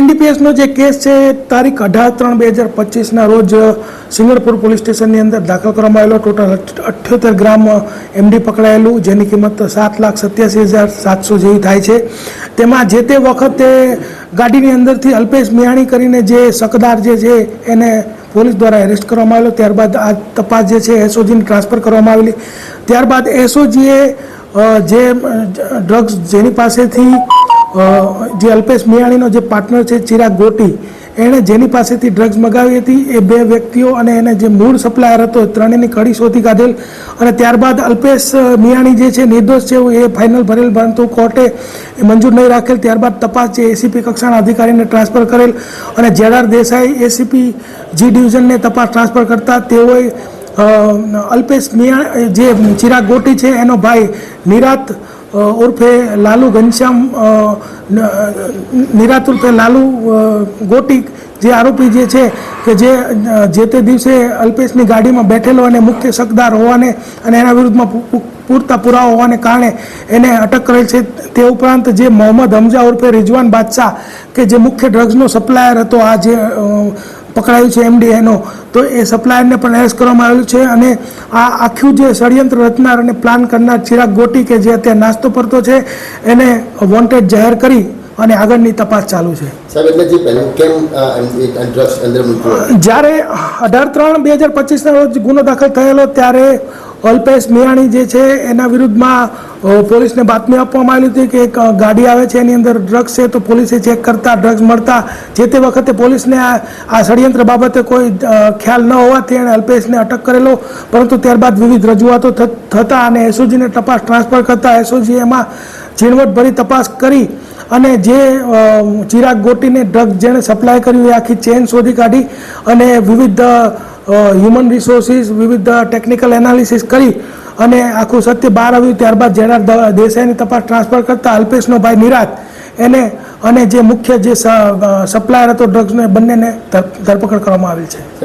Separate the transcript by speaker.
Speaker 1: એનડીપીએસનો જે કેસ છે, તારીખ અઢાર ત્રણ બે હજાર પચીસના રોજ સિંગણપુર પોલીસ સ્ટેશનની અંદર દાખલ કરવામાં આવેલો. ટોટલ અઠ્યોતેર ગ્રામ એમડી પકડાયેલું, જેની કિંમત સાત લાખ સત્યાસી હજાર સાતસો જેવી થાય છે. તેમાં જે તે વખતે ગાડીની અંદરથી અલ્પેશ મિયાણી કરીને જે શકદાર જે છે, એને પોલીસ દ્વારા એરેસ્ટ કરવામાં આવેલો. ત્યારબાદ આ તપાસ જે છે, એસઓજીને ટ્રાન્સફર કરવામાં આવેલી. ત્યારબાદ એસઓજીએ જે ડ્રગ્સ જેની પાસેથી જે અલ્પેશ મિયાણીનો જે પાર્ટનર છે, ચિરાગ ગોટી, એણે જેની પાસેથી ડ્રગ્સ મગાવી હતી, એ બે વ્યક્તિઓ અને એને જે મૂળ સપ્લાયર હતો ત્રણેયની કડી શોધી કાઢેલ અને ત્યારબાદ અલ્પેશ મિયાણી જે છે, નિર્દોષ છે, એ ફાઇનલ ભરેલ પરંતુ કોર્ટે મંજૂર નહીં રાખેલ. ત્યારબાદ તપાસ છે એસીપી કક્ષાના અધિકારીને ટ્રાન્સફર કરેલ અને જેડાર દેસાઈ એસીપી જી ડિવિઝનને તપાસ ટ્રાન્સફર કરતા તેઓએ અલ્પેશ મિયા, જે ચિરાગ ગોટી છે, એનો ભાઈ નિરાત ઉર્ફે લાલુ ઘનશ્યામ નિરાત ઉર્ફે લાલુ અ, ગોટી જે આરોપી જે છે કે જે જે તે દિવસે અલ્પેશની ગાડીમાં બેઠેલો અને મુખ્ય શકદાર હોવાને અને એના વિરુદ્ધમાં પૂરતા પુરાવા હોવાને કારણે એને અટક કરેલ છે. તે ઉપરાંત જે મોહમ્મદ હમઝા ઉર્ફે રિઝવાન બાદશાહ કે જે મુખ્ય ડ્રગ્સનો સપ્લાયર હતો આ જે પકડાયું છે એમડીએનો તો એ સપ્લાયરને પણ એરેસ્ટ કરવામાં આવેલું છે અને આ આખું જે ષડયંત્ર રચનાર અને પ્લાન કરનાર ચિરાગ ગોટી કે જે અત્યારે નાસ્તો પડતો છે એને વોન્ટેડ જાહેર કરી અને આગળની તપાસ ચાલુ છે. જ્યારે અઢાર ત્રણ બે હજાર પચીસના રોજ ગુનો દાખલ થયેલો ત્યારે અલ્પેશ મિયાણી જે છે, એના વિરુદ્ધમાં પોલીસને બાતમી આપવામાં આવી હતી કે એક ગાડી આવે છે, એની અંદર ડ્રગ્સ છે, તો પોલીસે ચેક કરતા ડ્રગ્સ મળતા જે તે વખતે પોલીસને આ ષડયંત્ર બાબતે કોઈ ખ્યાલ ન હોવાથી એણે અલ્પેશને અટક કરેલો. પરંતુ ત્યારબાદ વિવિધ રજૂઆતો થતા અને એસઓજીને તપાસ ટ્રાન્સફર કરતા એસઓજી એમાં ઝીણવટભરી તપાસ કરી અને જે ચિરાગ ગોટીને ડ્રગ જેણે સપ્લાય કર્યું એ આખી ચેન શોધી કાઢી અને વિવિધ હ્યુમન રિસોર્સિસ વિવિધ ટેકનિકલ એનાલિસિસ કરી અને આખું સત્ય બહાર આવ્યું. ત્યારબાદ જેના દેસાઈની તપાસ ટ્રાન્સફર કરતા અલ્પેશનો ભાઈ નિરાત. એને, અને જે મુખ્ય જે સપ્લાયર હતો ડ્રગ્સને બંનેને ધર- ધરપકડ કરવામાં આવેલ છે.